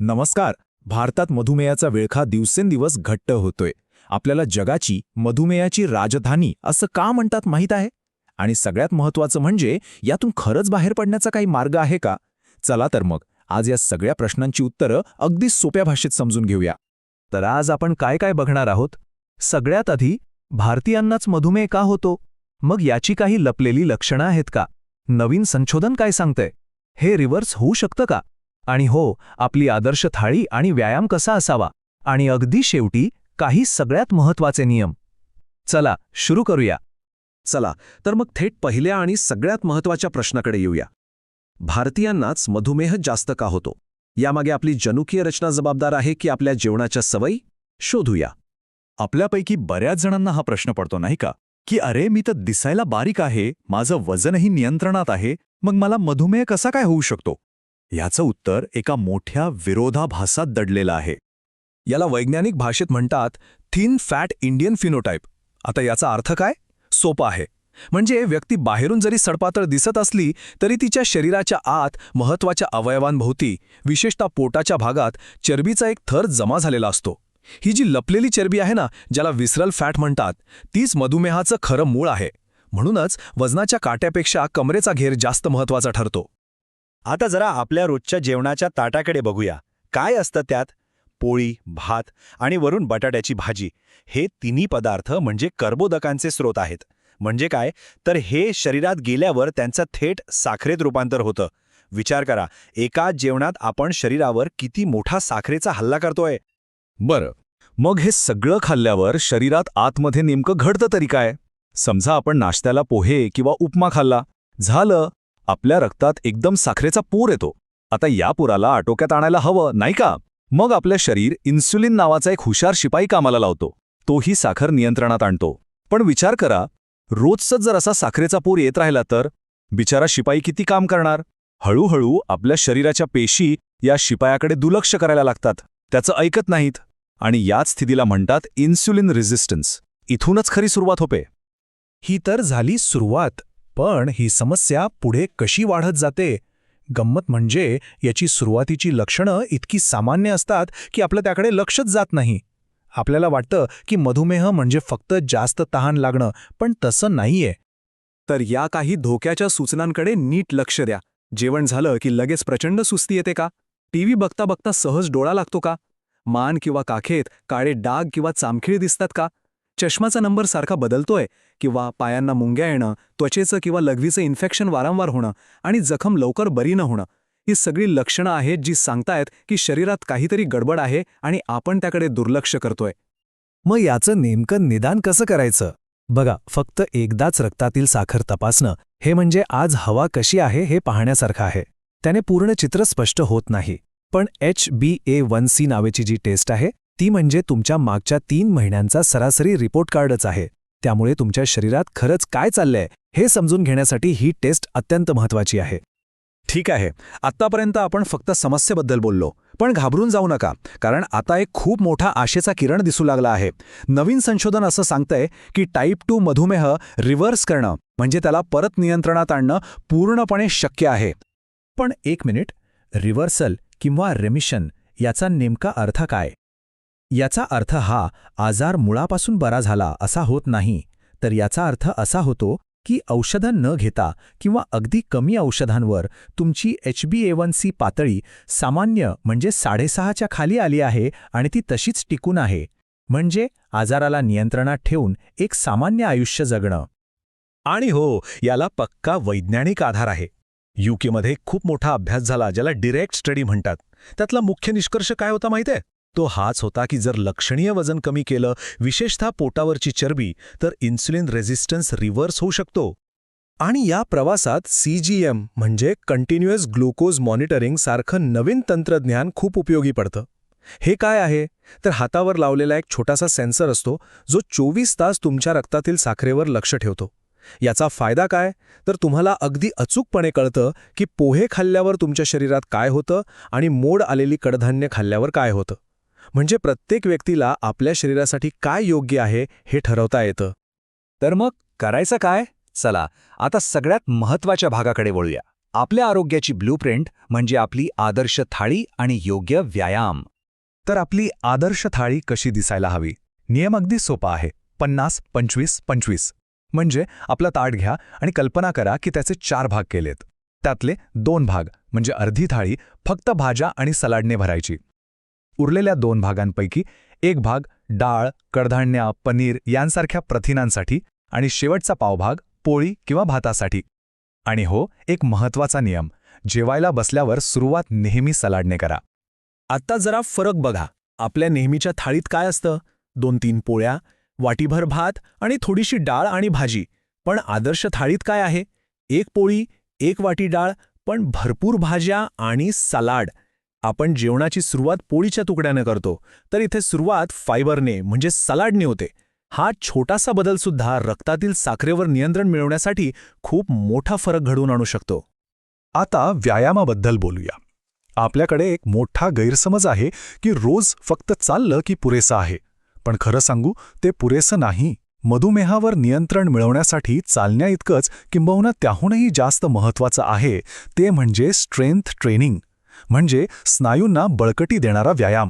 नमस्कार. भारतात मधुमेहाचा विळखा दिवसेंदिवस घट्ट होतोय. आपल्याला जगाची मधुमेहाची राजधानी असं का म्हणतात माहीत आहे? आणि सगळ्यात महत्वाचं म्हणजे यातून खरंच बाहेर पडण्याचा काही मार्ग आहे का? चला तर मग आज या सगळ्या प्रश्नांची उत्तरं अगदी सोप्या भाषेत समजून घेऊया. तर आज आपण काय काय बघणार आहोत? सगळ्यात आधी भारतीयांनाच मधुमेह का होतो? मग याची काही लपलेली लक्षणं आहेत का? नवीन संशोधन काय सांगतंय? हे रिव्हर्स होऊ शकतं का? आणि हो आपली आदर्श थाळी आणि व्यायाम कसा असावा? आणि अगदी शेवटी काही सगळ्यात महत्त्वाचे नियम. चला सुरू करूया. चला तर मग थेट पहिल्या आणि सगळ्यात महत्त्वाच्या प्रश्नाकडे येऊया. भारतीयांनाच मधुमेह जास्त का होतो? यामागे आपली जनुकीय रचना जबाबदार आहे की आपल्या जेवणाच्या सवयी? शोधूया. आपल्यापैकी बऱ्याच जणांना हा प्रश्न पडतो नाही का? की अरे मी तर दिसायला बारीक आहे माझं वजनही नियंत्रणात आहे मग मला मधुमेह कसा काय होऊ शकतो? याचं उत्तर एका मोठ्या विरोधाभासात दडलेलं आहे. याला वैज्ञानिक भाषेत म्हणतात थिन फॅट इंडियन फिनोटाईप आता याचा अर्थ काय? सोपा आहे. म्हणजे व्यक्ती बाहेरून जरी सडपातळ दिसत असली तरी तिच्या शरीराच्या आत महत्त्वाच्या अवयवांभोवती विशेषतः पोटाच्या भागात चरबीचा एक थर जमा झालेला असतो. ही जी लपलेली चरबी आहे ना ज्याला विसरल फॅट म्हणतात तीच मधुमेहाचं खरं मूळ आहे. म्हणूनच वजनाच्या काट्यापेक्षा कमरेचा घेर जास्त महत्त्वाचा ठरतो. आता जरा आपल्या रोजच्या जेवणाच्या ताटाकडे बघूया. काय असतं त्यात? पोळी भात आणि वरून बटाट्याची भाजी. हे तिन्ही पदार्थ म्हणजे कर्बोदकांचे स्रोत आहेत. म्हणजे काय? तर हे शरीरात गेल्यावर त्यांचं थेट साखरेत रूपांतर होतं. विचार करा एका जेवणात आपण शरीरावर किती मोठा साखरेचा हल्ला करतोय? बरं. मग हे सगळं खाल्ल्यावर शरीरात आतमध्ये नेमकं घडतं तरी काय? समजा आपण नाश्त्याला पोहे किंवा उपमा खाल्ला. झालं आपल्या रक्तात एकदम साखरेचा पूर येतो. आता या पुराला आटोक्यात आणायला हवं नाही का? मग आपलं शरीर इन्सुलिन नावाचा एक हुशार शिपाई कामाला लावतो. तोही साखर नियंत्रणात आणतो. पण विचार करा रोजच जर असा साखरेचा पूर येत राहिला तर? बिचारा शिपाई किती काम करणार? हळूहळू आपल्या शरीराच्या पेशी या शिपायाकडे दुर्लक्ष करायला लागतात. त्याचं ऐकत नाहीत. आणि याच स्थितीला म्हणतात इन्सुलिन रेझिस्टन्स. इथूनच खरी सुरुवात होते. ही तर झाली सुरुवात. पण ही समस्या पुढे कशी वाढत जाते? गंमत म्हणजे याची सुरुवातीची लक्षणं इतकी सामान्य असतात की आपलं त्याकडे लक्षच जात नाही. आपल्याला वाटतं की मधुमेह म्हणजे फक्त जास्त तहान लागणं पण तसं नाहीये. तर या काही धोक्याच्या सूचनांकडे नीट लक्ष द्या. जेवण झालं की लगेच प्रचंड सुस्ती येते का? टीव्ही बघता बघता सहज डोळा लागतो का? मान किंवा काखेत काळे डाग किंवा चामखीळ दिसतात का? चष्माचा नंबर सारखा बदलतोय किंवा पायांना मुंग्या येणं त्वचेचं किंवा लघवीचं इन्फेक्शन वारंवार होणं आणि जखम लवकर बरी न होणं ही सगळी लक्षणं आहेत जी सांगतायत की शरीरात काहीतरी गडबड आहे आणि आपण त्याकडे दुर्लक्ष करतोय. मग याचं नेमकं निदान कसं करायचं? बघा फक्त एकदाच रक्तातील साखर तपासणं हे म्हणजे आज हवा कशी आहे हे पाहण्यासारखं आहे. त्याने पूर्ण चित्र स्पष्ट होत नाही. पण H B A one C नावेची जी टेस्ट आहे ती म्हणजे तुमच्या मागच्या तीन महिन्यांचा सरासरी रिपोर्ट कार्डच आहे. त्यामुळे तुमच्या शरीरात खरंच काय चाललंय हे समजून घेण्यासाठी ही टेस्ट अत्यंत महत्वाची आहे. ठीक आहे आत्तापर्यंत आपण फक्त समस्येबद्दल बोललो पण घाबरून जाऊ नका कारण आता एक खूप मोठा आशेचा किरण दिसू लागला आहे. नवीन संशोधन असं सांगतंय की टाईप टू मधुमेह रिव्हर्स करणं म्हणजे त्याला परत नियंत्रणात आणणं पूर्णपणे शक्य आहे. पण एक मिनिट रिव्हर्सल किंवा रेमिशन याचा नेमका अर्थ काय? याचा अर्थ हा आजार मुळापासून बरा झाला असा होत नाही. तर याचा अर्थ असा होतो की औषधं न घेता किंवा अगदी कमी औषधांवर तुमची H B A one C पातळी सामान्य म्हणजे साडेसहाच्या खाली आली आहे आणि ती तशीच टिकून आहे. म्हणजे आजाराला नियंत्रणात ठेवून एक सामान्य आयुष्य जगणं. आणि हो याला पक्का वैज्ञानिक आधार आहे. यूकेमध्ये खूप मोठा अभ्यास झाला ज्याला डिरेक्ट स्टडी म्हणतात. त्यातला मुख्य निष्कर्ष काय होता माहितीये तो हाच होता की जर लक्षणीय वजन कमी केलं विशेषतः पोटावरची चरबी तर इन्सुलिन रेझिस्टन्स रिव्हर्स होऊ शकतो. आणि या प्रवासात सीजीएम म्हणजे कंटिन्युअस ग्लुकोज मॉनिटरिंग सारखं नवीन तंत्रज्ञान खूप उपयोगी पडतं. हे काय आहे? तर हातावर लावलेला एक छोटासा सेन्सर असतो जो चोवीस तास तुमच्या रक्तातील साखरेवर लक्ष ठेवतो. याचा फायदा काय? तर तुम्हाला अगदी अचूकपणे कळतं की पोहे खाल्ल्यावर तुमच्या शरीरात काय होतं आणि मोड आलेली कडधान्य खाल्ल्यावर काय होतं. म्हणजे प्रत्येक व्यक्तीला आपल्या शरीरासाठी काय योग्य आहे हे ठरवता येतं. तर मग करायचं काय? चला आता सगळ्यात महत्त्वाच्या भागाकडे वळूया. आपल्या आरोग्याची ब्लूप्रिंट म्हणजे आपली आदर्श थाळी आणि योग्य व्यायाम. तर आपली आदर्श थाळी कशी दिसायला हवी? नियम अगदी सोपा आहे. पन्नास पंचवीस पंचवीस. म्हणजे आपला ताट घ्या आणि कल्पना करा की त्याचे चार भाग केलेत. त्यातले दोन भाग म्हणजे अर्धी थाळी फक्त भाज्या आणि सलाडने भरायची. उरलेल्या दोन भागांपैकी एक भाग डाळ कडधान्या पनीर यांसारख्या प्रथिनांसाठी आणि शेवटचा पावभाग पोळी किंवा भातासाठी. आणि हो एक महत्त्वाचा नियम जेवायला बसल्यावर सुरुवात नेहमी सलाडने करा. आत्ता जरा फरक बघा आपल्या नेहमीच्या थाळीत काय असतं? दोन तीन पोळ्या वाटीभर भात आणि थोडीशी डाळ आणि भाजी. पण आदर्श थाळीत काय आहे? एक पोळी एक वाटी डाळ पण भरपूर भाज्या आणि सलाड. आपण जेवणाची सुरुवात पोळीच्या तुकड्यानं करतो तर इथे सुरुवात फायबरने म्हणजे सलाडने होते. हा छोटासा बदलसुद्धा रक्तातील साखरेवर नियंत्रण मिळवण्यासाठी खूप मोठा फरक घडवून आणू शकतो. आता व्यायामाबद्दल बोलूया. आपल्याकडे एक मोठा गैरसमज आहे की रोज फक्त चाललं की पुरेसं आहे. पण खरं सांगू ते पुरेसं नाही. मधुमेहावर नियंत्रण मिळवण्यासाठी चालण्याइतकंच किंबहुना त्याहूनही जास्त महत्वाचं आहे ते म्हणजे स्ट्रेंथ ट्रेनिंग. म्हणजे स्नायूंना बळकटी देणारा व्यायाम.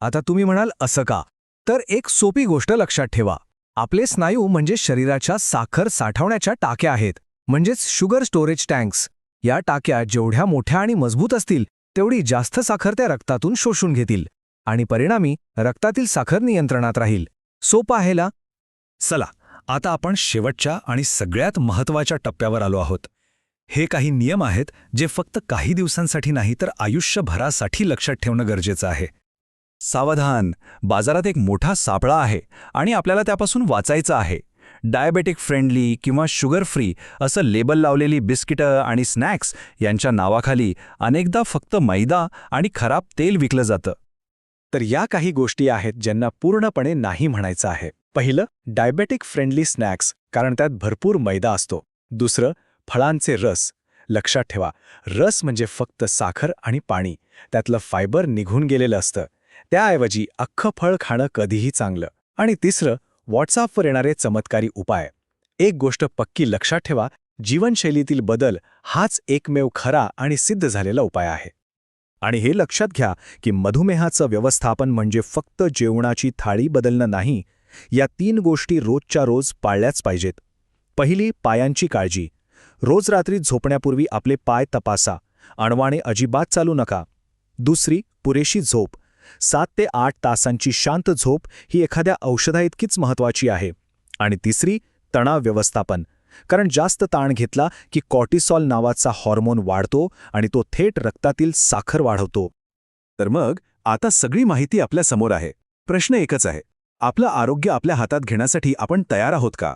आता तुम्ही म्हणाल असं का? तर एक सोपी गोष्ट लक्षात ठेवा. आपले स्नायू म्हणजे शरीराच्या साखर साठवण्याच्या टाक्या आहेत. म्हणजेच शुगर स्टोरेज टँक्स. या टाक्या जेवढ्या मोठ्या आणि मजबूत असतील तेवढी जास्त साखर त्या रक्तातून शोषून घेतील. आणि परिणामी रक्तातील साखर नियंत्रणात राहील. सोपं आहे ना? चला आता आपण शेवटच्या आणि सगळ्यात महत्त्वाच्या टप्प्यावर आलो आहोत. हे काही नियम आहेत जे फक्त काही दिवसांसाठी नाही तर आयुष्यभरासाठी लक्षात ठेवणं गरजेचं आहे. सावधान! बाजारात एक मोठा सापळा आहे आणि आपल्याला त्यापासून वाचायचं आहे. डायबेटिक फ्रेंडली किंवा शुगर फ्री असं लेबल लावलेली बिस्किटं आणि स्नॅक्स यांच्या नावाखाली अनेकदा फक्त मैदा आणि खराब तेल विकलं जातं. तर या काही गोष्टी आहेत ज्यांना पूर्णपणे नाही म्हणायचं आहे. पहिलं डायबेटिक फ्रेंडली स्नॅक्स कारण त्यात भरपूर मैदा असतो. दुसरं फळांचे रस. लक्षात ठेवा रस म्हणजे फक्त साखर आणि पाणी. त्यातलं फायबर निघून गेलेलं असतं. त्याऐवजी अख्खं फळ खाणं कधीही चांगलं. आणि तिसरं व्हॉट्सअपवर येणारे चमत्कारी उपाय. एक गोष्ट पक्की लक्षात ठेवा जीवनशैलीतील बदल हाच एकमेव खरा आणि सिद्ध झालेला उपाय आहे. आणि हे लक्षात घ्या की मधुमेहाचं व्यवस्थापन म्हणजे फक्त जेवणाची थाळी बदलणं नाही. या तीन गोष्टी रोजच्या रोज पाळल्याच पाहिजेत. पहिली पायांची काळजी. रोज रात्री झोपण्यापूर्वी आपले पाय तपासा. अणवाणे अजिबात चालू नका. दुसरी पुरेशी झोप. सात ते आठ तासांची शांत झोप ही एखाद्या औषधाइतकीच महत्वाची आहे. आणि तिसरी तणाव व्यवस्थापन. कारण जास्त ताण घेतला की कॉर्टिसॉल नावाचा हॉर्मोन वाढतो आणि तो थेट रक्तातील साखर वाढवतो. तर मग आता सगळी माहिती आपल्यासमोर आहे. प्रश्न एकच आहे. आपलं आरोग्य आपल्या हातात घेण्यासाठी आपण तयार आहोत का?